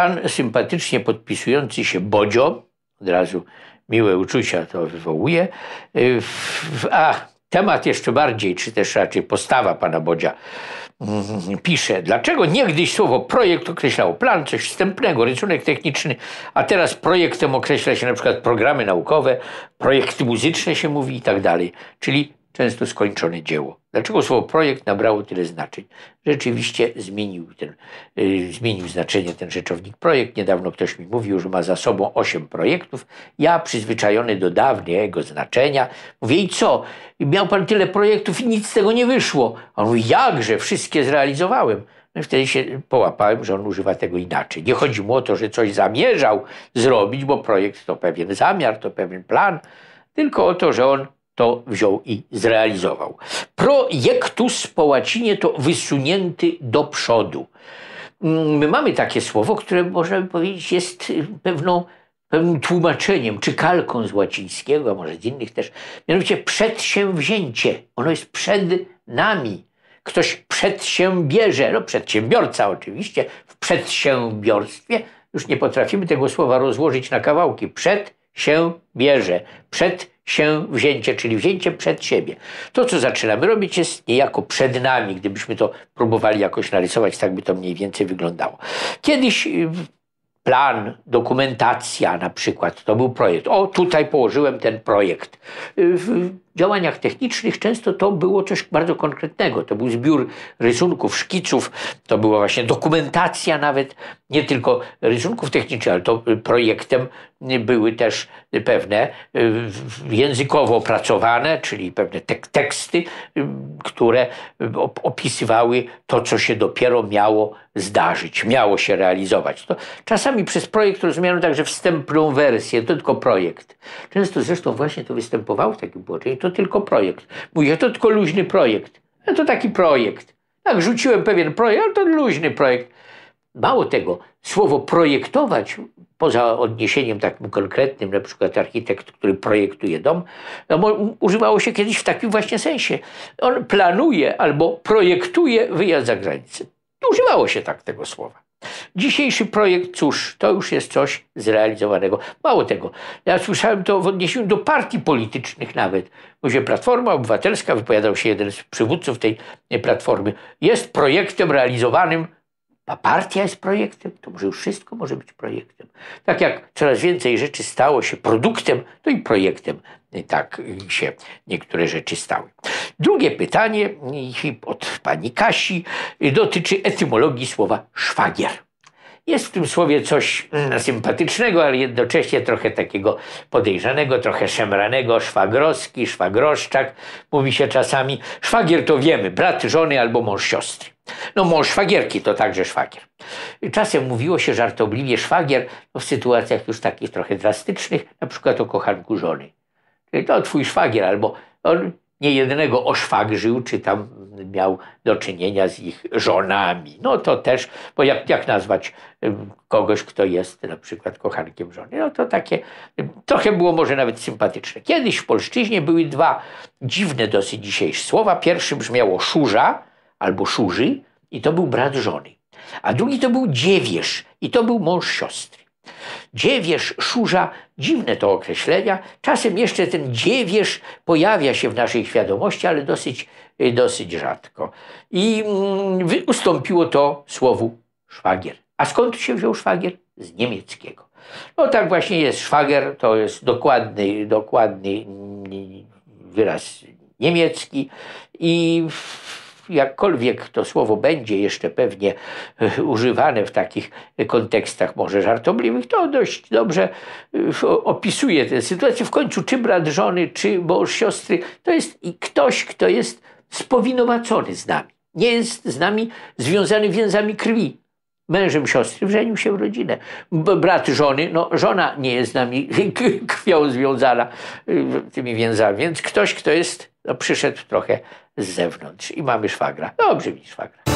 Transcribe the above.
pan sympatycznie podpisujący się Bodzio, od razu miłe uczucia to wywołuje, y, a temat jeszcze bardziej, czy też raczej postawa pana Bodzia mm, pisze, dlaczego niegdyś słowo projekt określało plan, coś wstępnego, rysunek techniczny, a teraz projektem określa się na przykład programy naukowe, projekty muzyczne się mówi i tak dalej. Czyli często skończone dzieło. Dlaczego słowo projekt nabrało tyle znaczeń? Rzeczywiście zmienił, ten, yy, zmienił znaczenie ten rzeczownik projekt. Niedawno ktoś mi mówił, że ma za sobą osiem projektów. Ja przyzwyczajony do dawnego znaczenia mówię i co? Miał pan tyle projektów i nic z tego nie wyszło. A on mówi jakże, wszystkie zrealizowałem. No i wtedy się połapałem, że on używa tego inaczej. Nie chodzi mu o to, że coś zamierzał zrobić, bo projekt to pewien zamiar, to pewien plan, tylko o to, że on to wziął i zrealizował. Projektus po łacinie to wysunięty do przodu. Mm, my mamy takie słowo, które można by powiedzieć jest pewną, pewnym tłumaczeniem, czy kalką z łacińskiego, a może z innych też. Mianowicie przedsięwzięcie. Ono jest przed nami. Ktoś przedsiębierze, no przedsiębiorca oczywiście, w przedsiębiorstwie już nie potrafimy tego słowa rozłożyć na kawałki. Przed się bierze, przed się wzięcie, czyli wzięcie przed siebie. To, co zaczynamy robić, jest niejako przed nami. Gdybyśmy to próbowali jakoś narysować, tak by to mniej więcej wyglądało. Kiedyś y, plan, dokumentacja na przykład, to był projekt. O, tutaj położyłem ten projekt. Y, działaniach technicznych często to było coś bardzo konkretnego. To był zbiór rysunków, szkiców, to była właśnie dokumentacja nawet, nie tylko rysunków technicznych, ale to projektem były też pewne y, językowo opracowane, czyli pewne tek teksty, y, które opisywały to, co się dopiero miało zdarzyć, miało się realizować. To czasami przez projekt rozumiano także wstępną wersję, to tylko projekt. Często zresztą właśnie to występowało w takim położeniu, to tylko projekt. Mówię, to tylko luźny projekt. No to taki projekt. Tak, rzuciłem pewien projekt, ale to luźny projekt. Mało tego, słowo projektować, poza odniesieniem takim konkretnym, na przykład architekt, który projektuje dom, no, używało się kiedyś w takim właśnie sensie. On planuje albo projektuje wyjazd za granicę. Używało się tak tego słowa. Dzisiejszy projekt, cóż, to już jest coś zrealizowanego. Mało tego, ja słyszałem to w odniesieniu do partii politycznych nawet. Gdzie Platforma Obywatelska, wypowiadał się jeden z przywódców tej platformy, jest projektem realizowanym a partia jest projektem, to może już wszystko może być projektem. Tak jak coraz więcej rzeczy stało się produktem, to i projektem tak się niektóre rzeczy stały. Drugie pytanie od pani Kasi dotyczy etymologii słowa szwagier. Jest w tym słowie coś mm, sympatycznego, ale jednocześnie trochę takiego podejrzanego, trochę szemranego. Szwagrowski, szwagroszczak, mówi się czasami. Szwagier to wiemy, brat żony albo mąż siostry. No mąż szwagierki to także szwagier. Czasem mówiło się żartobliwie szwagier no, w sytuacjach już takich trochę drastycznych, na przykład o kochanku żony. To twój szwagier, albo on niejednego oszwagrzył, czy tam miał do czynienia z ich żonami. No to też, bo jak, jak nazwać kogoś, kto jest na przykład kochankiem żony? No to takie, trochę było może nawet sympatyczne. Kiedyś w polszczyźnie były dwa dziwne dosyć dzisiejsze słowa. Pierwszy brzmiało szurza albo szurzy i to był brat żony. A drugi to był dziewierz i to był mąż siostry. Dziewierz, szurza, dziwne to określenia. Czasem jeszcze ten dziewierz pojawia się w naszej świadomości, ale dosyć, dosyć rzadko. I mm, ustąpiło to słowu szwagier. A skąd się wziął szwagier? Z niemieckiego. No tak właśnie jest. Szwagier to jest dokładny, dokładny mm, wyraz niemiecki i jakkolwiek to słowo będzie jeszcze pewnie e, używane w takich kontekstach może żartobliwych, to dość dobrze e, opisuje tę sytuację. W końcu czy brat żony, czy mąż siostry, to jest ktoś, kto jest spowinowacony z nami. Nie jest z nami związany więzami krwi mężem siostry, wrzenił się w rodzinę. Brat żony, no żona nie jest z nami krwią związana y, tymi więzami, więc ktoś, kto jest, no, przyszedł trochę z zewnątrz i mamy szwagra. Dobrze mi szwagra.